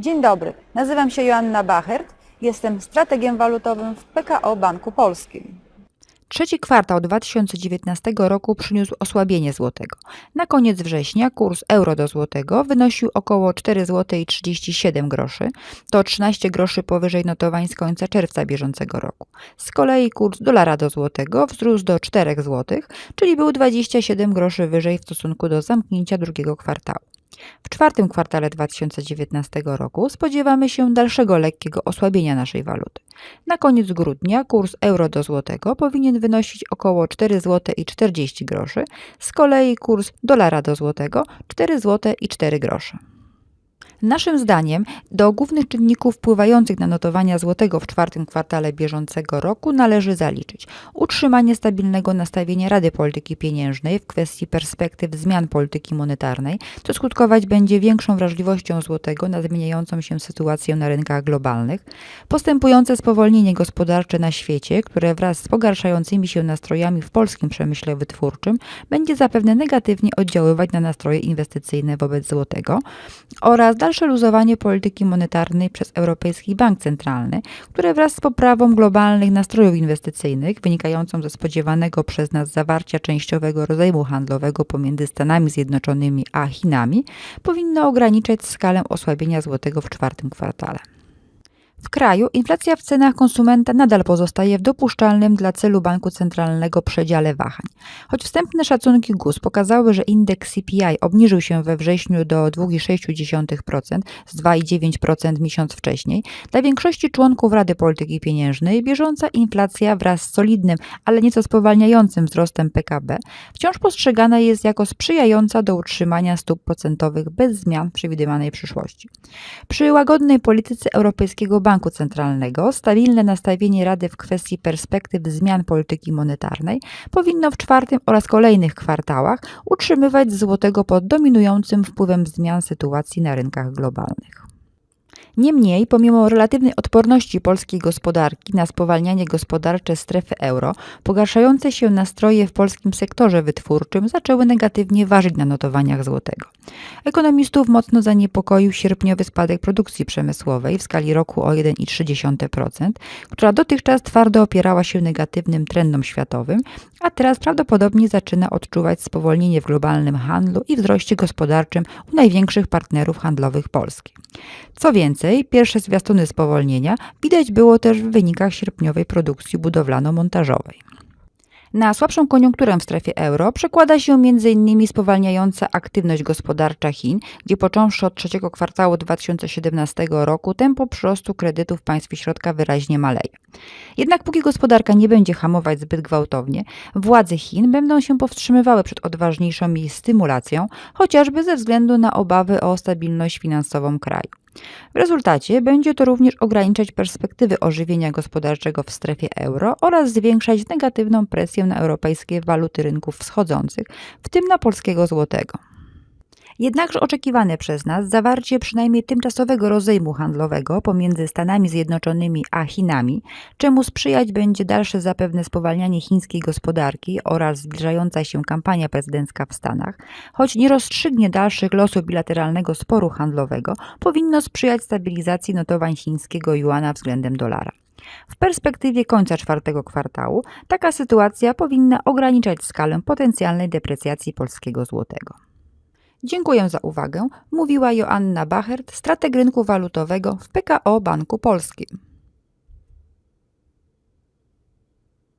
Dzień dobry, nazywam się Joanna Bachert, jestem strategiem walutowym w PKO Banku Polskim. Trzeci kwartał 2019 roku przyniósł osłabienie złotego. Na koniec września kurs euro do złotego wynosił około 4 zł i 37 groszy, to 13 groszy powyżej notowań z końca czerwca bieżącego roku. Z kolei kurs dolara do złotego wzrósł do 4 zł, czyli był 27 groszy wyżej w stosunku do zamknięcia drugiego kwartału. W czwartym kwartale 2019 roku spodziewamy się dalszego lekkiego osłabienia naszej waluty. Na koniec grudnia kurs euro do złotego powinien wynosić około 4 zł i 40 groszy, z kolei kurs dolara do złotego 4 zł i 4 grosze. Naszym zdaniem do głównych czynników wpływających na notowania złotego w czwartym kwartale bieżącego roku należy zaliczyć utrzymanie stabilnego nastawienia Rady Polityki Pieniężnej w kwestii perspektyw zmian polityki monetarnej, co skutkować będzie większą wrażliwością złotego na zmieniającą się sytuację na rynkach globalnych, postępujące spowolnienie gospodarcze na świecie, które wraz z pogarszającymi się nastrojami w polskim przemyśle wytwórczym będzie zapewne negatywnie oddziaływać na nastroje inwestycyjne wobec złotego oraz dalsze luzowanie polityki monetarnej przez Europejski Bank Centralny, które wraz z poprawą globalnych nastrojów inwestycyjnych wynikającą ze spodziewanego przez nas zawarcia częściowego rozejmu handlowego pomiędzy Stanami Zjednoczonymi a Chinami powinno ograniczać skalę osłabienia złotego w czwartym kwartale. W kraju inflacja w cenach konsumenta nadal pozostaje w dopuszczalnym dla celu banku centralnego przedziale wahań. Choć wstępne szacunki GUS pokazały, że indeks CPI obniżył się we wrześniu do 2,6% z 2,9% miesiąc wcześniej, dla większości członków Rady Polityki Pieniężnej bieżąca inflacja wraz z solidnym, ale nieco spowalniającym wzrostem PKB wciąż postrzegana jest jako sprzyjająca do utrzymania stóp procentowych bez zmian w przewidywanej przyszłości. Przy łagodnej polityce Europejskiego Banku Centralnego stabilne nastawienie Rady w kwestii perspektyw zmian polityki monetarnej powinno w czwartym oraz kolejnych kwartałach utrzymywać złotego pod dominującym wpływem zmian sytuacji na rynkach globalnych. Niemniej, pomimo relatywnej odporności polskiej gospodarki na spowalnianie gospodarcze strefy euro, pogarszające się nastroje w polskim sektorze wytwórczym zaczęły negatywnie ważyć na notowaniach złotego. Ekonomistów mocno zaniepokoił sierpniowy spadek produkcji przemysłowej w skali roku o 1,3%, która dotychczas twardo opierała się negatywnym trendom światowym, a teraz prawdopodobnie zaczyna odczuwać spowolnienie w globalnym handlu i wzroście gospodarczym u największych partnerów handlowych Polski. Co więcej, pierwsze zwiastuny spowolnienia widać było też w wynikach sierpniowej produkcji budowlano-montażowej. Na słabszą koniunkturę w strefie euro przekłada się m.in. spowalniająca aktywność gospodarcza Chin, gdzie począwszy od trzeciego kwartału 2017 roku tempo przyrostu kredytów w państwie środka wyraźnie maleje. Jednak póki gospodarka nie będzie hamować zbyt gwałtownie, władze Chin będą się powstrzymywały przed odważniejszą jej stymulacją, chociażby ze względu na obawy o stabilność finansową kraju. W rezultacie będzie to również ograniczać perspektywy ożywienia gospodarczego w strefie euro oraz zwiększać negatywną presję na europejskie waluty rynków wschodzących, w tym na polskiego złotego. Jednakże oczekiwane przez nas zawarcie przynajmniej tymczasowego rozejmu handlowego pomiędzy Stanami Zjednoczonymi a Chinami, czemu sprzyjać będzie dalsze zapewne spowalnianie chińskiej gospodarki oraz zbliżająca się kampania prezydencka w Stanach, choć nie rozstrzygnie dalszych losów bilateralnego sporu handlowego, powinno sprzyjać stabilizacji notowań chińskiego juana względem dolara. W perspektywie końca czwartego kwartału taka sytuacja powinna ograniczać skalę potencjalnej deprecjacji polskiego złotego. Dziękuję za uwagę, mówiła Joanna Bachert, strateg rynku walutowego w PKO Banku Polskim.